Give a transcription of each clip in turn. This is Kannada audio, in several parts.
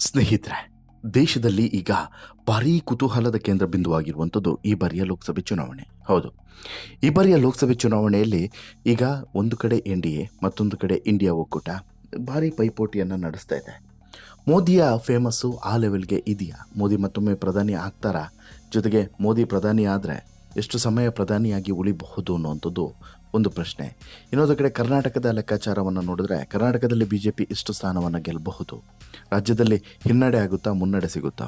ಸ್ನೇಹಿತರೆ, ದೇಶದಲ್ಲಿ ಈಗ ಭಾರೀ ಕುತೂಹಲದ ಕೇಂದ್ರ ಬಿಂದುವಾಗಿರುವಂಥದ್ದು ಈ ಬಾರಿಯ ಲೋಕಸಭೆ ಚುನಾವಣೆ. ಹೌದು. ಈ ಬಾರಿಯ ಲೋಕಸಭೆ ಚುನಾವಣೆಯಲ್ಲಿ ಈಗ ಒಂದು ಕಡೆ ಎನ್ ಡಿ ಎ, ಮತ್ತೊಂದು ಕಡೆ ಇಂಡಿಯಾ ಒಕ್ಕೂಟ ಭಾರೀ ಪೈಪೋಟಿಯನ್ನು ನಡೆಸ್ತಾ ಇದೆ. ಮೋದಿಯ ಫೇಮಸ್ಸು ಆ ಲೆವೆಲ್ಗೆ ಇದೆಯಾ? ಮೋದಿ ಮತ್ತೊಮ್ಮೆ ಪ್ರಧಾನಿ ಆಗ್ತಾರಾ? ಜೊತೆಗೆ ಮೋದಿ ಪ್ರಧಾನಿ ಆದರೆ ಎಷ್ಟು ಸಮಯ ಪ್ರಧಾನಿಯಾಗಿ ಉಳಿಬಹುದು ಅನ್ನುವಂಥದ್ದು ಒಂದು ಪ್ರಶ್ನೆ. ಇನ್ನೊಂದು ಕಡೆ ಕರ್ನಾಟಕದ ಲೆಕ್ಕಾಚಾರವನ್ನು ನೋಡಿದ್ರೆ ಕರ್ನಾಟಕದಲ್ಲಿ ಬಿ ಜೆ ಪಿ ಇಷ್ಟು ಸ್ಥಾನವನ್ನು ಗೆಲ್ಲಬಹುದು ರಾಜ್ಯದಲ್ಲಿ ಹಿನ್ನಡೆ ಆಗುತ್ತಾ ಮುನ್ನಡೆ ಸಿಗುತ್ತಾ?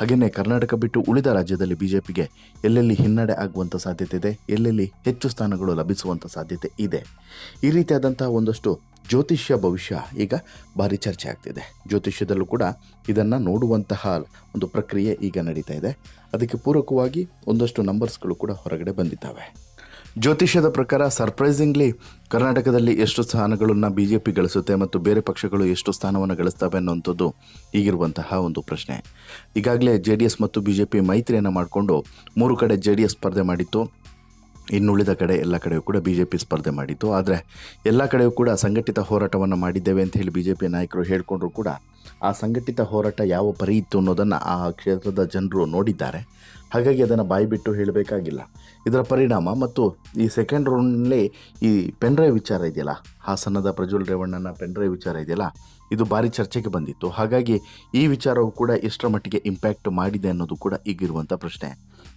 ಹಾಗೆಯೇ ಕರ್ನಾಟಕ ಬಿಟ್ಟು ಉಳಿದ ರಾಜ್ಯದಲ್ಲಿ ಬಿ ಜೆ ಪಿಗೆ ಎಲ್ಲೆಲ್ಲಿ ಹಿನ್ನಡೆ ಆಗುವಂಥ ಸಾಧ್ಯತೆ ಇದೆ? ಎಲ್ಲೆಲ್ಲಿ ಹೆಚ್ಚು ಸ್ಥಾನಗಳು ಲಭಿಸುವಂಥ ಸಾಧ್ಯತೆ ಇದೆ? ಈ ರೀತಿಯಾದಂತಹ ಒಂದಷ್ಟು ಜ್ಯೋತಿಷ್ಯ ಭವಿಷ್ಯ ಈಗ ಭಾರಿ ಚರ್ಚೆ ಆಗ್ತಿದೆ. ಜ್ಯೋತಿಷ್ಯದಲ್ಲೂ ಕೂಡ ಇದನ್ನು ನೋಡುವಂತಹ ಒಂದು ಪ್ರಕ್ರಿಯೆ ಈಗ ನಡೀತಾ ಇದೆ. ಅದಕ್ಕೆ ಪೂರಕವಾಗಿ ಒಂದಷ್ಟು ನಂಬರ್ಸ್ಗಳು ಕೂಡ ಹೊರಗಡೆ ಬಂದಿದ್ದಾವೆ. ಜ್ಯೋತಿಷ್ಯದ ಪ್ರಕಾರ ಸರ್ಪ್ರೈಸಿಂಗ್ಲಿ ಕರ್ನಾಟಕದಲ್ಲಿ ಎಷ್ಟು ಸ್ಥಾನಗಳನ್ನು ಬಿ ಜೆ ಪಿ ಗಳಿಸುತ್ತೆ ಮತ್ತು ಬೇರೆ ಪಕ್ಷಗಳು ಎಷ್ಟು ಸ್ಥಾನವನ್ನು ಗಳಿಸ್ತವೆ ಅನ್ನುವಂಥದ್ದು ಈಗಿರುವಂತಹ ಒಂದು ಪ್ರಶ್ನೆ. ಈಗಾಗಲೇ ಜೆ ಡಿ ಎಸ್ ಮತ್ತು ಬಿ ಜೆ ಪಿ ಮೈತ್ರಿಯನ್ನು ಮಾಡಿಕೊಂಡು ಮೂರು ಕಡೆ ಜೆ ಡಿ ಎಸ್ ಸ್ಪರ್ಧೆ ಮಾಡಿತ್ತು. ಇನ್ನುಳಿದ ಕಡೆ ಎಲ್ಲ ಕಡೆಯೂ ಕೂಡ ಬಿ ಜೆ ಪಿ ಸ್ಪರ್ಧೆ ಮಾಡಿತ್ತು. ಆದರೆ ಎಲ್ಲ ಕಡೆಯೂ ಕೂಡ ಸಂಘಟಿತ ಹೋರಾಟವನ್ನು ಮಾಡಿದ್ದೇವೆ ಅಂತ ಹೇಳಿ ಬಿ ಜೆ ಪಿ ನಾಯಕರು ಹೇಳಿಕೊಂಡ್ರು ಕೂಡ ಆ ಸಂಘಟಿತ ಹೋರಾಟ ಯಾವ ಪರಿ ಇತ್ತು ಅನ್ನೋದನ್ನು ಆ ಕ್ಷೇತ್ರದ ಜನರು ನೋಡಿದ್ದಾರೆ. ಹಾಗಾಗಿ ಅದನ್ನು ಬಾಯಿಬಿಟ್ಟು ಹೇಳಬೇಕಾಗಿಲ್ಲ. ಇದರ ಪರಿಣಾಮ ಮತ್ತು ಈ ಸೆಕೆಂಡ್ ರೌಂಡ್ನಲ್ಲಿ ಈ ಪೆನ್ರೈ ವಿಚಾರ ಇದೆಯಲ್ಲ, ಹಾಸನದ ಪ್ರಜ್ವಲ್ ರೇವಣ್ಣನ ಪೆನ್ರೈ ವಿಚಾರ ಇದೆಯಲ್ಲ, ಇದು ಭಾರಿ ಚರ್ಚೆಗೆ ಬಂದಿತ್ತು. ಹಾಗಾಗಿ ಈ ವಿಚಾರವು ಕೂಡ ಎಷ್ಟರ ಮಟ್ಟಿಗೆ ಇಂಪ್ಯಾಕ್ಟ್ ಮಾಡಿದೆ ಅನ್ನೋದು ಕೂಡ ಈಗಿರುವಂಥ ಪ್ರಶ್ನೆ.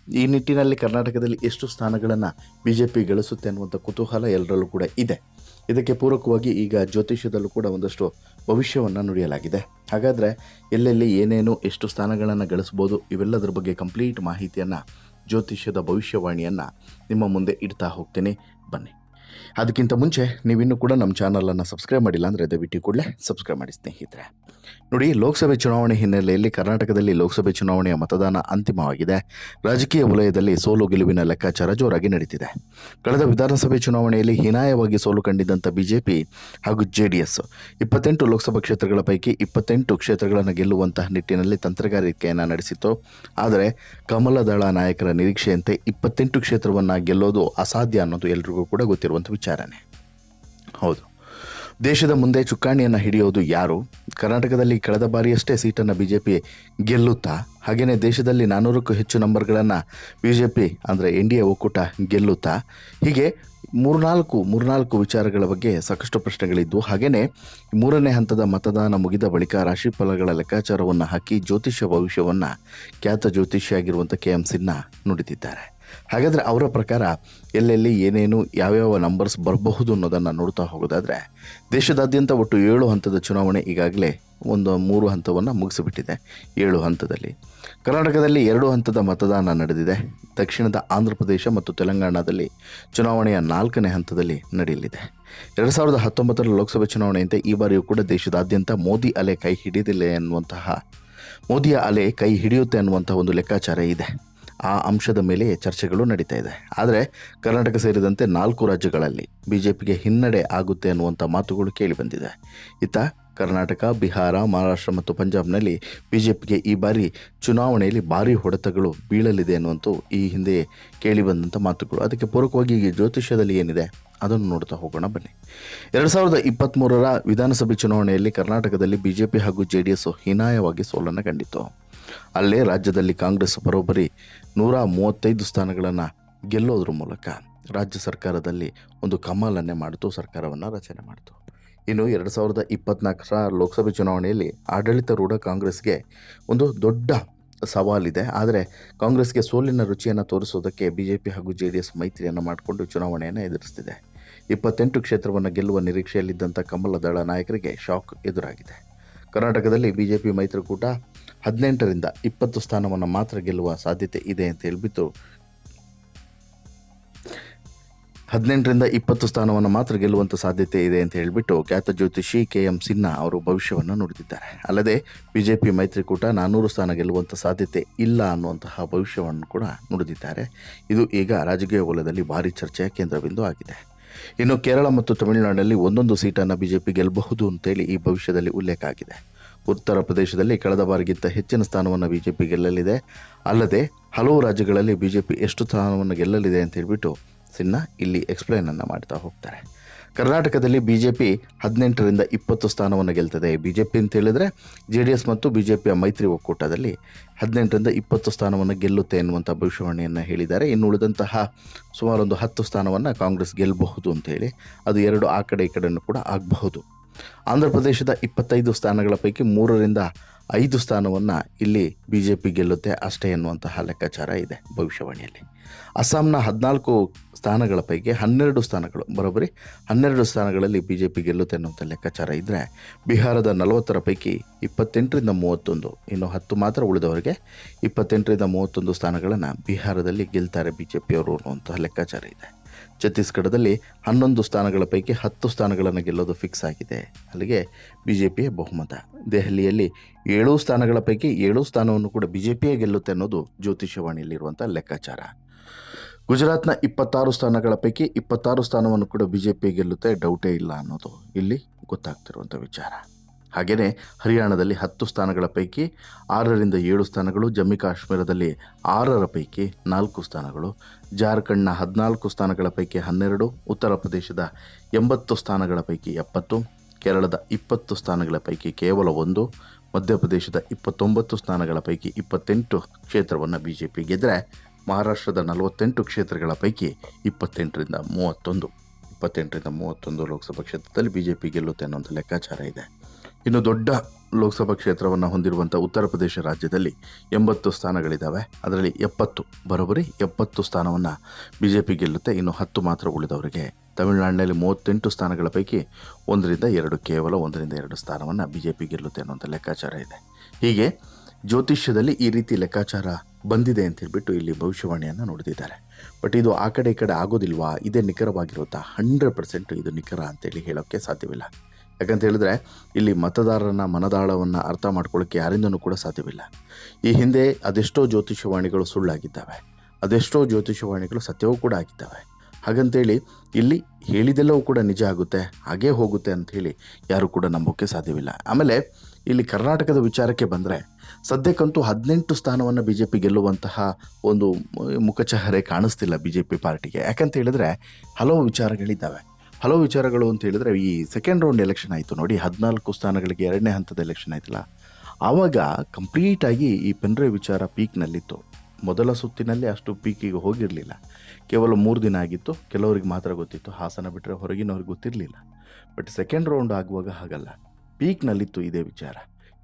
ಈ ನಿಟ್ಟಿನಲ್ಲಿ ಕರ್ನಾಟಕದಲ್ಲಿ ಎಷ್ಟು ಸ್ಥಾನಗಳನ್ನು ಬಿ ಜೆ ಪಿ ಗಳಿಸುತ್ತೆ ಅನ್ನುವಂಥ ಕುತೂಹಲ ಎಲ್ಲರಲ್ಲೂ ಕೂಡ ಇದೆ. ಇದಕ್ಕೆ ಪೂರಕವಾಗಿ ಈಗ ಜ್ಯೋತಿಷ್ಯದಲ್ಲೂ ಕೂಡ ಒಂದಷ್ಟು ಭವಿಷ್ಯವನ್ನು ನುಡಿಯಲಾಗಿದೆ. ಹಾಗಾದರೆ ಎಲ್ಲೆಲ್ಲಿ ಏನೇನು, ಎಷ್ಟು ಸ್ಥಾನಗಳನ್ನು ಗಳಿಸ್ಬೋದು, ಇವೆಲ್ಲದರ ಬಗ್ಗೆ ಕಂಪ್ಲೀಟ್ ಮಾಹಿತಿಯನ್ನು ಜ್ಯೋತಿಷ್ಯದ ಭವಿಷ್ಯವಾಣಿಯನ್ನು ನಿಮ್ಮ ಮುಂದೆ ಇಡ್ತಾ ಹೋಗ್ತೀನಿ. ಬನ್ನಿ. ಅದಕ್ಕಿಂತ ಮುಂಚೆ ನೀವಿನ್ನೂ ಕೂಡ ನಮ್ಮ ಚಾನಲನ್ನು ಸಬ್ಸ್ಕ್ರೈಬ್ ಮಾಡಿಲ್ಲ ಅಂದರೆ ದಯವಿಟ್ಟು ಕೂಡಲೇ ಸಬ್ಸ್ಕ್ರೈಬ್ ಮಾಡಿ ಸ್ನೇಹಿತರೆ. ನೋಡಿ, ಲೋಕಸಭೆ ಚುನಾವಣೆ ಹಿನ್ನೆಲೆಯಲ್ಲಿ ಕರ್ನಾಟಕದಲ್ಲಿ ಲೋಕಸಭೆ ಚುನಾವಣೆಯ ಮತದಾನ ಅಂತಿಮವಾಗಿದೆ. ರಾಜಕೀಯ ವಲಯದಲ್ಲಿ ಸೋಲು ಗೆಲುವಿನ ಲೆಕ್ಕಾಚಾರ ಜೋರಾಗಿ ನಡೀತಿದೆ. ಕಳೆದ ವಿಧಾನಸಭೆ ಚುನಾವಣೆಯಲ್ಲಿ ಹೀನಾಯವಾಗಿ ಸೋಲು ಕಂಡಿದ್ದಂಥ ಬಿಜೆಪಿ ಹಾಗೂ ಜೆ ಡಿ ಎಸ್ ಇಪ್ಪತ್ತೆಂಟು ಲೋಕಸಭಾ ಕ್ಷೇತ್ರಗಳ ಪೈಕಿ ಇಪ್ಪತ್ತೆಂಟು ಕ್ಷೇತ್ರಗಳನ್ನು ಗೆಲ್ಲುವಂತಹ ನಿಟ್ಟಿನಲ್ಲಿ ತಂತ್ರಗಾರಿಕೆಯನ್ನು ನಡೆಸಿತ್ತು. ಆದರೆ ಕಮಲದಳ ನಾಯಕರ ನಿರೀಕ್ಷೆಯಂತೆ ಇಪ್ಪತ್ತೆಂಟು ಕ್ಷೇತ್ರವನ್ನು ಗೆಲ್ಲೋದು ಅಸಾಧ್ಯ ಅನ್ನೋದು ಎಲ್ರಿಗೂ ಕೂಡ ಗೊತ್ತಿರುವಂಥ ವಿಚಾರನೆ. ಹೌದು. ದೇಶದ ಮುಂದೆ ಚುಕ್ಕಾಣಿಯನ್ನು ಹಿಡಿಯೋದು ಯಾರು? ಕರ್ನಾಟಕದಲ್ಲಿ ಕಳೆದ ಬಾರಿಯಷ್ಟೇ ಸೀಟನ್ನು ಬಿ ಜೆ ಪಿ ಗೆಲ್ಲುತ್ತಾ? ಹಾಗೆಯೇ ದೇಶದಲ್ಲಿ ನಾನ್ನೂರಕ್ಕೂ ಹೆಚ್ಚು ನಂಬರ್ಗಳನ್ನು ಬಿ ಜೆ ಪಿ ಅಂದರೆ ಎನ್ ಡಿ ಎ ಒಕ್ಕೂಟ ಗೆಲ್ಲುತ್ತಾ? ಹೀಗೆ ಮೂರ್ನಾಲ್ಕು ಮೂರ್ನಾಲ್ಕು ವಿಚಾರಗಳ ಬಗ್ಗೆ ಸಾಕಷ್ಟು ಪ್ರಶ್ನೆಗಳಿದ್ದವು ಹಾಗೆಯೇ ಮೂರನೇ ಹಂತದ ಮತದಾನ ಮುಗಿದ ಬಳಿಕ ರಾಶಿ ಫಲಗಳ ಲೆಕ್ಕಾಚಾರವನ್ನು ಹಾಕಿ ಜ್ಯೋತಿಷ್ಯ ಭವಿಷ್ಯವನ್ನು ಖ್ಯಾತ ಜ್ಯೋತಿಷಿಯಾಗಿರುವಂಥ ಕೆ ಎಂ ಸಿನ್ನ ನುಡಿದಿದ್ದಾರೆ. ಹಾಗಾದರೆ ಅವರ ಪ್ರಕಾರ ಎಲ್ಲೆಲ್ಲಿ ಏನೇನು ಯಾವ್ಯಾವ ನಂಬರ್ಸ್ ಬರಬಹುದು ಅನ್ನೋದನ್ನು ನೋಡ್ತಾ ಹೋಗೋದಾದರೆ, ದೇಶದಾದ್ಯಂತ ಒಟ್ಟು ಏಳು ಹಂತದ ಚುನಾವಣೆ ಈಗಾಗಲೇ ಒಂದು ಮೂರು ಹಂತವನ್ನು ಮುಗಿಸಿಬಿಟ್ಟಿದೆ. ಏಳು ಹಂತದಲ್ಲಿ. ಕರ್ನಾಟಕದಲ್ಲಿ ಎರಡು ಹಂತದ ಮತದಾನ ನಡೆದಿದೆ. ದಕ್ಷಿಣದ ಆಂಧ್ರ ಪ್ರದೇಶ ಮತ್ತು ತೆಲಂಗಾಣದಲ್ಲಿ ಚುನಾವಣೆಯ ನಾಲ್ಕನೇ ಹಂತದಲ್ಲಿ ನಡೆಯಲಿದೆ. ಎರಡು ಸಾವಿರದ ಹತ್ತೊಂಬತ್ತರ ಲೋಕಸಭೆ ಚುನಾವಣೆಯಂತೆ ಈ ಬಾರಿಯೂ ಕೂಡ ದೇಶದಾದ್ಯಂತ ಮೋದಿ ಅಲೆ ಕೈ ಹಿಡಿದಿಲ್ಲ ಎನ್ನುವಂತಹ, ಮೋದಿಯ ಅಲೆ ಕೈ ಹಿಡಿಯುತ್ತೆ ಅನ್ನುವಂಥ ಒಂದು ಲೆಕ್ಕಾಚಾರ ಇದೆ. ಆ ಅಂಶದ ಮೇಲೆ ಚರ್ಚೆಗಳು ನಡೀತಾ ಇದೆ. ಆದರೆ ಕರ್ನಾಟಕ ಸೇರಿದಂತೆ ನಾಲ್ಕು ರಾಜ್ಯಗಳಲ್ಲಿ ಬಿ ಜೆ ಹಿನ್ನಡೆ ಆಗುತ್ತೆ ಅನ್ನುವಂಥ ಮಾತುಗಳು ಕೇಳಿಬಂದಿದೆ ಇತ್ತ ಕರ್ನಾಟಕ, ಬಿಹಾರ, ಮಹಾರಾಷ್ಟ್ರ ಮತ್ತು ಪಂಜಾಬ್ನಲ್ಲಿ ಬಿ ಜೆ ಪಿಗೆ ಈ ಬಾರಿ ಚುನಾವಣೆಯಲ್ಲಿ ಭಾರಿ ಹೊಡೆತಗಳು ಬೀಳಲಿದೆ ಅನ್ನುವಂಥ ಈ ಹಿಂದೆ ಕೇಳಿಬಂದಂಥ ಮಾತುಗಳು. ಅದಕ್ಕೆ ಪೂರಕವಾಗಿ ಈ ಜ್ಯೋತಿಷ್ಯದಲ್ಲಿ ಏನಿದೆ ಅದನ್ನು ನೋಡ್ತಾ ಹೋಗೋಣ ಬನ್ನಿ. ಎರಡು ಸಾವಿರದ ಇಪ್ಪತ್ತ್ಮೂರರ ವಿಧಾನಸಭೆ ಚುನಾವಣೆಯಲ್ಲಿ ಕರ್ನಾಟಕದಲ್ಲಿ ಬಿ ಹಾಗೂ ಜೆ ಡಿ ಎಸ್ ಹೀನಾಯವಾಗಿ ಸೋಲನ್ನು ಕಂಡಿತು ಅಲ್ಲೇ ರಾಜ್ಯದಲ್ಲಿ ಕಾಂಗ್ರೆಸ್ ಬರೋಬ್ಬರಿ ನೂರ ಮೂವತ್ತೈದು ಸ್ಥಾನಗಳನ್ನು ಗೆಲ್ಲೋದ್ರ ಮೂಲಕ ರಾಜ್ಯ ಸರ್ಕಾರದಲ್ಲಿ ಒಂದು ಕಮಾಲನ್ನೇ ಮಾಡಿತು, ಸರ್ಕಾರವನ್ನು ರಚನೆ ಮಾಡಿತು. ಇನ್ನು ಎರಡು ಸಾವಿರದ ಇಪ್ಪತ್ನಾಲ್ಕರ ಲೋಕಸಭೆ ಚುನಾವಣೆಯಲ್ಲಿ ಆಡಳಿತಾರೂಢ ಕಾಂಗ್ರೆಸ್ಗೆ ಒಂದು ದೊಡ್ಡ ಸವಾಲಿದೆ. ಆದರೆ ಕಾಂಗ್ರೆಸ್ಗೆ ಸೋಲಿನ ರುಚಿಯನ್ನು ತೋರಿಸೋದಕ್ಕೆ ಬಿ ಜೆ ಪಿ ಹಾಗೂ ಜೆ ಡಿ ಎಸ್ ಮೈತ್ರಿಯನ್ನು ಮಾಡಿಕೊಂಡು ಚುನಾವಣೆಯನ್ನು ಎದುರಿಸ್ತಿದೆ. ಇಪ್ಪತ್ತೆಂಟು ಕ್ಷೇತ್ರವನ್ನು ಗೆಲ್ಲುವ ನಿರೀಕ್ಷೆಯಲ್ಲಿದ್ದಂಥ ಕಮಲದಳ ನಾಯಕರಿಗೆ ಶಾಕ್ ಎದುರಾಗಿದೆ. ಕರ್ನಾಟಕದಲ್ಲಿ ಬಿ ಜೆ ಪಿ ಮೈತ್ರಿಕೂಟ ಹದಿನೆಂಟರಿಂದ ಇಪ್ಪತ್ತು ಸ್ಥಾನವನ್ನು ಮಾತ್ರ ಗೆಲ್ಲುವ ಸಾಧ್ಯತೆ ಇದೆ ಅಂತ ಹೇಳಿಬಿಟ್ಟು ಹದಿನೆಂಟರಿಂದ ಇಪ್ಪತ್ತು ಸ್ಥಾನವನ್ನು ಮಾತ್ರ ಗೆಲ್ಲುವಂಥ ಸಾಧ್ಯತೆ ಇದೆ ಅಂತ ಹೇಳಿಬಿಟ್ಟು ಖ್ಯಾತ ಜ್ಯೋತಿಷಿ ಕೆ ಎಂ ಸಿನ್ಹಾ ಅವರು ಭವಿಷ್ಯವನ್ನು ನುಡಿದಿದ್ದಾರೆ. ಅಲ್ಲದೆ ಬಿ ಜೆ ಪಿ ಮೈತ್ರಿಕೂಟ ನಾನ್ನೂರು ಸ್ಥಾನ ಗೆಲ್ಲುವಂಥ ಸಾಧ್ಯತೆ ಇಲ್ಲ ಅನ್ನುವಂತಹ ಭವಿಷ್ಯವನ್ನು ಕೂಡ ನುಡಿದಿದ್ದಾರೆ. ಇದು ಈಗ ರಾಜಕೀಯ ವಲಯದಲ್ಲಿ ಭಾರಿ ಚರ್ಚೆಯ ಕೇಂದ್ರಬಿಂದು ಆಗಿದೆ. ಇನ್ನು ಕೇರಳ ಮತ್ತು ತಮಿಳುನಾಡಿನಲ್ಲಿ ಒಂದೊಂದು ಸೀಟನ್ನು ಬಿ ಜೆ ಪಿ ಗೆಲ್ಲಬಹುದು ಅಂತೇಳಿ ಈ ಭವಿಷ್ಯದಲ್ಲಿ ಉಲ್ಲೇಖ ಆಗಿದೆ. ಉತ್ತರ ಪ್ರದೇಶದಲ್ಲಿ ಕಳೆದ ಬಾರಿಗಿಂತ ಹೆಚ್ಚಿನ ಸ್ಥಾನವನ್ನು ಬಿ ಜೆ ಪಿ ಗೆಲ್ಲಲಿದೆ. ಅಲ್ಲದೆ ಹಲವು ರಾಜ್ಯಗಳಲ್ಲಿ ಬಿ ಜೆ ಪಿ ಎಷ್ಟು ಸ್ಥಾನವನ್ನು ಗೆಲ್ಲಲಿದೆ ಅಂತ ಹೇಳ್ಬಿಟ್ಟು ಸಿನ್ಹಾ ಇಲ್ಲಿ ಎಕ್ಸ್ಪ್ಲೈನನ್ನು ಮಾಡ್ತಾ ಹೋಗ್ತಾರೆ. ಕರ್ನಾಟಕದಲ್ಲಿ ಬಿ ಜೆ ಪಿ ಹದಿನೆಂಟರಿಂದ ಇಪ್ಪತ್ತು ಸ್ಥಾನವನ್ನು ಗೆಲ್ತದೆ. ಬಿ ಜೆ ಪಿ ಅಂತ ಹೇಳಿದ್ರೆ ಜೆ ಡಿ ಎಸ್ ಮತ್ತು ಬಿ ಜೆ ಪಿಯ ಮೈತ್ರಿ ಒಕ್ಕೂಟದಲ್ಲಿ ಹದಿನೆಂಟರಿಂದ ಇಪ್ಪತ್ತು ಸ್ಥಾನವನ್ನು ಗೆಲ್ಲುತ್ತೆ ಎನ್ನುವಂಥ ಭವಿಷ್ಯವಾಣಿಯನ್ನು ಹೇಳಿದ್ದಾರೆ. ಇನ್ನು ಉಳಿದಂತಹ ಸುಮಾರೊಂದು ಹತ್ತು ಸ್ಥಾನವನ್ನು ಕಾಂಗ್ರೆಸ್ ಗೆಲ್ಲಬಹುದು ಅಂತೇಳಿ ಅದು ಎರಡು ಆ ಕಡೆ ಈ ಕಡೆಯೂ ಕೂಡ ಆಗಬಹುದು. ಆಂಧ್ರ ಪ್ರದೇಶದ ಇಪ್ಪತ್ತೈದು ಸ್ಥಾನಗಳ ಪೈಕಿ ಮೂರರಿಂದ ಐದು ಸ್ಥಾನವನ್ನು ಇಲ್ಲಿ ಬಿ ಜೆ ಪಿ ಗೆಲ್ಲುತ್ತೆ ಅಷ್ಟೇ ಎನ್ನುವಂತಹ ಲೆಕ್ಕಾಚಾರ ಇದೆ ಭವಿಷ್ಯವಾಣಿಯಲ್ಲಿ. ಅಸ್ಸಾಂನ ಹದಿನಾಲ್ಕು ಸ್ಥಾನಗಳ ಪೈಕಿ ಹನ್ನೆರಡು ಸ್ಥಾನಗಳು, ಬರೋಬ್ಬರಿ ಹನ್ನೆರಡು ಸ್ಥಾನಗಳಲ್ಲಿ ಬಿ ಜೆ ಪಿ ಗೆಲ್ಲುತ್ತೆ ಅನ್ನುವಂಥ ಲೆಕ್ಕಾಚಾರ ಇದ್ದರೆ ಬಿಹಾರದ ನಲವತ್ತರ ಪೈಕಿ ಇಪ್ಪತ್ತೆಂಟರಿಂದ ಮೂವತ್ತೊಂದು, ಇನ್ನು ಹತ್ತು ಮಾತ್ರ ಉಳಿದವರಿಗೆ ಇಪ್ಪತ್ತೆಂಟರಿಂದ ಮೂವತ್ತೊಂದು ಸ್ಥಾನಗಳನ್ನು ಬಿಹಾರದಲ್ಲಿ ಗೆಲ್ತಾರೆ ಬಿ ಜೆ ಪಿಯವರು ಅನ್ನುವಂಥ ಲೆಕ್ಕಾಚಾರ ಇದೆ. ಛತ್ತೀಸ್ಗಢದಲ್ಲಿ ಹನ್ನೊಂದು ಸ್ಥಾನಗಳ ಪೈಕಿ ಹತ್ತು ಸ್ಥಾನಗಳನ್ನು ಗೆಲ್ಲೋದು ಫಿಕ್ಸ್ ಆಗಿದೆ. ಅಲ್ಲಿಗೆ ಬಿ ಜೆ ಪಿಯ ಬಹುಮತ. ದೆಹಲಿಯಲ್ಲಿ ಏಳು ಸ್ಥಾನಗಳ ಪೈಕಿ ಏಳು ಸ್ಥಾನವನ್ನು ಕೂಡ ಬಿ ಜೆ ಪಿಯೇ ಗೆಲ್ಲುತ್ತೆ ಅನ್ನೋದು ಜ್ಯೋತಿಷ್ಯವಾಣಿಯಲ್ಲಿರುವಂಥ ಲೆಕ್ಕಾಚಾರ. ಗುಜರಾತ್ನ ಇಪ್ಪತ್ತಾರು ಸ್ಥಾನಗಳ ಪೈಕಿ ಇಪ್ಪತ್ತಾರು ಸ್ಥಾನವನ್ನು ಕೂಡ ಬಿ ಗೆಲ್ಲುತ್ತೆ ಡೌಟೇ ಇಲ್ಲ ಅನ್ನೋದು. ಇಲ್ಲಿ ಗೊತ್ತಾಗ್ತಿರುವಂಥ ವಿಚಾರ. ಹಾಗೆಯೇ ಹರಿಯಾಣದಲ್ಲಿ ಹತ್ತು ಸ್ಥಾನಗಳ ಪೈಕಿ ಆರರಿಂದ ಏಳು ಸ್ಥಾನಗಳು, ಜಮ್ಮು ಕಾಶ್ಮೀರದಲ್ಲಿ ಆರರ ಪೈಕಿ ನಾಲ್ಕು ಸ್ಥಾನಗಳು, ಜಾರ್ಖಂಡ್ನ ಹದಿನಾಲ್ಕು ಸ್ಥಾನಗಳ ಪೈಕಿ ಹನ್ನೆರಡು, ಉತ್ತರ ಪ್ರದೇಶದ ಎಂಬತ್ತು ಸ್ಥಾನಗಳ ಪೈಕಿ ಎಪ್ಪತ್ತು, ಕೇರಳದ ಇಪ್ಪತ್ತು ಸ್ಥಾನಗಳ ಪೈಕಿ ಕೇವಲ ಒಂದು ಮಧ್ಯಪ್ರದೇಶದ ಇಪ್ಪತ್ತೊಂಬತ್ತು ಸ್ಥಾನಗಳ ಪೈಕಿ ಇಪ್ಪತ್ತೆಂಟು ಕ್ಷೇತ್ರವನ್ನು ಬಿ ಜೆ ಪಿ ಗೆದ್ದರೆ ಮಹಾರಾಷ್ಟ್ರದ ನಲವತ್ತೆಂಟು ಕ್ಷೇತ್ರಗಳ ಪೈಕಿ ಇಪ್ಪತ್ತೆಂಟರಿಂದ ಮೂವತ್ತೊಂದು. ಇಪ್ಪತ್ತೆಂಟರಿಂದ ಮೂವತ್ತೊಂದು ಲೋಕಸಭಾ ಕ್ಷೇತ್ರದಲ್ಲಿ ಬಿ ಜೆ ಪಿ ಗೆಲ್ಲುತ್ತೆ ಅನ್ನೋಂಥ ಲೆಕ್ಕಾಚಾರ ಇದೆ. ಇನ್ನು ದೊಡ್ಡ ಲೋಕಸಭಾ ಕ್ಷೇತ್ರವನ್ನು ಹೊಂದಿರುವಂಥ ಉತ್ತರ ಪ್ರದೇಶ ರಾಜ್ಯದಲ್ಲಿ ಎಂಬತ್ತು ಸ್ಥಾನಗಳಿದ್ದಾವೆ ಅದರಲ್ಲಿ ಎಪ್ಪತ್ತು ಬರೋಬ್ಬರಿ, ಎಪ್ಪತ್ತು ಸ್ಥಾನವನ್ನು ಬಿ ಜೆ ಪಿ ಗೆಲ್ಲುತ್ತೆ. ಇನ್ನು ಹತ್ತು ಮಾತ್ರ ಉಳಿದವರಿಗೆ ತಮಿಳುನಾಡಿನಲ್ಲಿ ಮೂವತ್ತೆಂಟು ಸ್ಥಾನಗಳ ಪೈಕಿ ಒಂದರಿಂದ ಎರಡು, ಕೇವಲ ಒಂದರಿಂದ ಎರಡು ಸ್ಥಾನವನ್ನು ಬಿ ಜೆ ಪಿ ಗೆಲ್ಲುತ್ತೆ ಅನ್ನುವಂಥ ಲೆಕ್ಕಾಚಾರ ಇದೆ. ಹೀಗೆ ಜ್ಯೋತಿಷ್ಯದಲ್ಲಿ ಈ ರೀತಿ ಲೆಕ್ಕಾಚಾರ ಬಂದಿದೆ ಅಂತ ಹೇಳಿಬಿಟ್ಟು ಇಲ್ಲಿ ಭವಿಷ್ಯವಾಣಿಯನ್ನು ನೋಡಿದ್ದಾರೆ ಬಟ್ ಇದು ಆ ಕಡೆ ಈ ಕಡೆ ಆಗೋದಿಲ್ವಾ? ಇದೇ ನಿಖರವಾಗಿರುತ್ತಾ? ಹಂಡ್ರೆಡ್ ಪರ್ಸೆಂಟ್ ಇದು ನಿಖರ ಅಂತೇಳಿ ಹೇಳೋಕ್ಕೆ ಸಾಧ್ಯವಿಲ್ಲ. ಯಾಕಂತ ಹೇಳಿದ್ರೆ, ಇಲ್ಲಿ ಮತದಾರರನ್ನ ಮನದಾಳವನ್ನು ಅರ್ಥ ಮಾಡ್ಕೊಳ್ಳೋಕ್ಕೆ ಯಾರಿಂದನೂ ಕೂಡ ಸಾಧ್ಯವಿಲ್ಲ. ಈ ಹಿಂದೆ ಅದೆಷ್ಟೋ ಜ್ಯೋತಿಷ್ಯವಾಣಿಗಳು ಸುಳ್ಳಾಗಿದ್ದಾವೆ. ಅದೆಷ್ಟೋ ಜ್ಯೋತಿಷ್ಯವಾಣಿಗಳು ಸತ್ಯವೂ ಕೂಡ ಆಗಿದ್ದಾವೆ. ಹಾಗಂತೇಳಿ, ಇಲ್ಲಿ ಹೇಳಿದೆಲ್ಲವೂ ಕೂಡ ನಿಜ ಆಗುತ್ತೆ, ಹಾಗೇ ಹೋಗುತ್ತೆ ಅಂತ ಹೇಳಿ ಯಾರು ಕೂಡ ನಂಬೋಕ್ಕೆ ಸಾಧ್ಯವಿಲ್ಲ. ಆಮೇಲೆ, ಇಲ್ಲಿ ಕರ್ನಾಟಕದ ವಿಚಾರಕ್ಕೆ ಬಂದರೆ, ಸದ್ಯಕ್ಕಂತೂ ಹದಿನೆಂಟು ಸ್ಥಾನವನ್ನು ಬಿ ಜೆ ಪಿ ಗೆಲ್ಲುವಂತಹ ಒಂದು ಮುಖಚಹರೆ ಕಾಣಿಸ್ತಿಲ್ಲ ಬಿ ಜೆ ಪಿ ಪಾರ್ಟಿಗೆ. ಯಾಕಂತ ಹೇಳಿದ್ರೆ, ಹಲವು ವಿಚಾರಗಳಿದ್ದಾವೆ. ಹಲವು ವಿಚಾರಗಳು ಅಂತ ಹೇಳಿದ್ರೆ, ಈ ಸೆಕೆಂಡ್ ರೌಂಡ್ ಎಲೆಕ್ಷನ್ ಆಯಿತು ನೋಡಿ, ಹದಿನಾಲ್ಕು ಸ್ಥಾನಗಳಿಗೆ ಎರಡನೇ ಹಂತದ ಎಲೆಕ್ಷನ್ ಆಯ್ತಲ್ಲ. ಆವಾಗ ಕಂಪ್ಲೀಟಾಗಿ ಈ ಪೆನ್ರೆ ವಿಚಾರ ಪೀಕ್ನಲ್ಲಿತ್ತು ಮೊದಲ ಸುತ್ತಿನಲ್ಲಿ ಅಷ್ಟು ಪೀಕಿಗೆ ಹೋಗಿರಲಿಲ್ಲ. ಕೇವಲ ಮೂರು ದಿನ ಆಗಿತ್ತು, ಕೆಲವರಿಗೆ ಮಾತ್ರ ಗೊತ್ತಿತ್ತು, ಹಾಸನ ಬಿಟ್ಟರೆ ಹೊರಗಿನವ್ರಿಗೆ ಗೊತ್ತಿರಲಿಲ್ಲ. ಬಟ್ ಸೆಕೆಂಡ್ ರೌಂಡ್ ಆಗುವಾಗ ಹಾಗಲ್ಲ. ಪೀಕ್ನಲ್ಲಿತ್ತು ಇದೇ ವಿಚಾರ.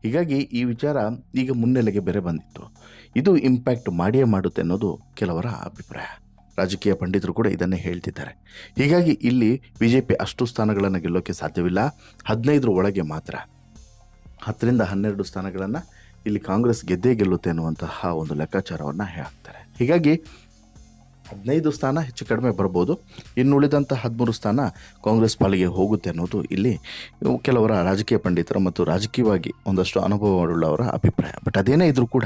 ಹೀಗಾಗಿ ಈ ವಿಚಾರ ಈಗ ಮುನ್ನೆಲೆಗೆ ಬೆರೆ ಬಂದಿತ್ತು. ಇದು ಇಂಪ್ಯಾಕ್ಟ್ ಮಾಡಿಯೇ ಮಾಡುತ್ತೆ ಅನ್ನೋದು ಕೆಲವರ ಅಭಿಪ್ರಾಯ. ರಾಜಕೀಯ ಪಂಡಿತರು ಕೂಡ ಇದನ್ನೇ ಹೇಳ್ತಿದ್ದಾರೆ. ಹೀಗಾಗಿ ಇಲ್ಲಿ ಬಿ ಜೆ ಪಿ ಅಷ್ಟು ಸ್ಥಾನಗಳನ್ನು ಗೆಲ್ಲೋಕ್ಕೆ ಸಾಧ್ಯವಿಲ್ಲ. ಹದಿನೈದರ ಒಳಗೆ ಮಾತ್ರ. ಹತ್ತರಿಂದ ಹನ್ನೆರಡು ಸ್ಥಾನಗಳನ್ನು ಇಲ್ಲಿ ಕಾಂಗ್ರೆಸ್ ಗೆದ್ದೇ ಗೆಲ್ಲುತ್ತೆ ಅನ್ನುವಂತಹ ಒಂದು ಲೆಕ್ಕಾಚಾರವನ್ನು ಹಾಕ್ತಾರೆ. ಹೀಗಾಗಿ ಹದಿನೈದು ಸ್ಥಾನ ಹೆಚ್ಚು ಕಡಿಮೆ ಬರ್ಬೋದು. ಇನ್ನುಳಿದಂಥ ಹದಿಮೂರು ಸ್ಥಾನ ಕಾಂಗ್ರೆಸ್ ಪಾಲಿಗೆ ಹೋಗುತ್ತೆ ಅನ್ನೋದು ಇಲ್ಲಿ ಕೆಲವರ ರಾಜಕೀಯ ಪಂಡಿತರು ಮತ್ತು ರಾಜಕೀಯವಾಗಿ ಒಂದಷ್ಟು ಅನುಭವವುಳ್ಳವರ ಅಭಿಪ್ರಾಯ. ಬಟ್ ಅದೇನೇ ಇದ್ರೂ ಕೂಡ,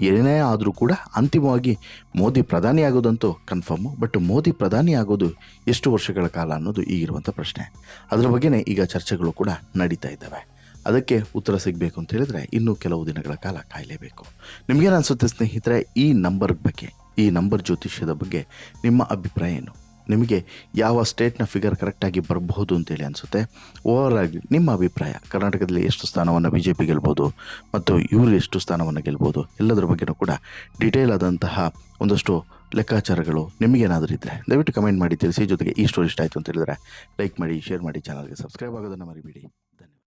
ಏನೇ ಆದರೂ ಕೂಡ ಅಂತಿಮವಾಗಿ ಮೋದಿ ಪ್ರಧಾನಿ ಆಗೋದಂತೂ ಕನ್ಫರ್ಮು ಬಟ್ ಮೋದಿ ಪ್ರಧಾನಿ ಆಗೋದು ಎಷ್ಟು ವರ್ಷಗಳ ಕಾಲ ಅನ್ನೋದು ಈಗಿರುವಂಥ ಪ್ರಶ್ನೆ. ಅದರ ಬಗ್ಗೆನೇ ಈಗ ಚರ್ಚೆಗಳು ಕೂಡ ನಡೀತಾ ಇದ್ದಾವೆ. ಅದಕ್ಕೆ ಉತ್ತರ ಸಿಗಬೇಕು ಅಂತ ಹೇಳಿದ್ರೆ ಇನ್ನೂ ಕೆಲವು ದಿನಗಳ ಕಾಲ ಕಾಯಲೇಬೇಕು. ನಿಮಗೇನು ಅನಿಸುತ್ತೆ ಸ್ನೇಹಿತರೆ, ಈ ನಂಬರ್ ಬಗ್ಗೆ? ಈ ನಂಬರ್ ಜ್ಯೋತಿಷ್ಯದ ಬಗ್ಗೆ ನಿಮ್ಮ ಅಭಿಪ್ರಾಯ ಏನು? ನಿಮಗೆ ಯಾವ ಸ್ಟೇಟ್ನ ಫಿಗರ್ ಕರೆಕ್ಟಾಗಿ ಬರಬಹುದು ಅಂತೇಳಿ ಅನಿಸುತ್ತೆ. ಓವರ್ ಆಗಿ ನಿಮ್ಮ ಅಭಿಪ್ರಾಯ, ಕರ್ನಾಟಕದಲ್ಲಿ ಎಷ್ಟು ಸ್ಥಾನವನ್ನು ಬಿ ಜೆ ಪಿ ಗೆಲ್ಬೋದು ಮತ್ತು ಇವರು ಎಷ್ಟು ಸ್ಥಾನವನ್ನು ಗೆಲ್ಬೋದು, ಎಲ್ಲದರ ಬಗ್ಗೆನೂ ಕೂಡ ಡೀಟೇಲ್ ಆದಂತಹ ಒಂದಷ್ಟು ಲೆಕ್ಕಾಚಾರಗಳು ನಿಮಗೇನಾದರೂ ಇದ್ದರೆ ದಯವಿಟ್ಟು ಕಮೆಂಟ್ ಮಾಡಿ ತಿಳಿಸಿ. ಜೊತೆಗೆ ಈ ಸ್ಟೋರಿ ಇಷ್ಟ ಆಯಿತು ಅಂತ ಹೇಳಿದ್ರೆ ಲೈಕ್ ಮಾಡಿ ಶೇರ್ ಮಾಡಿ ಚಾನಲ್ಗೆ ಸಬ್ಸ್ಕ್ರೈಬ್ ಆಗೋದನ್ನು ಮರಿಬೇಡಿ.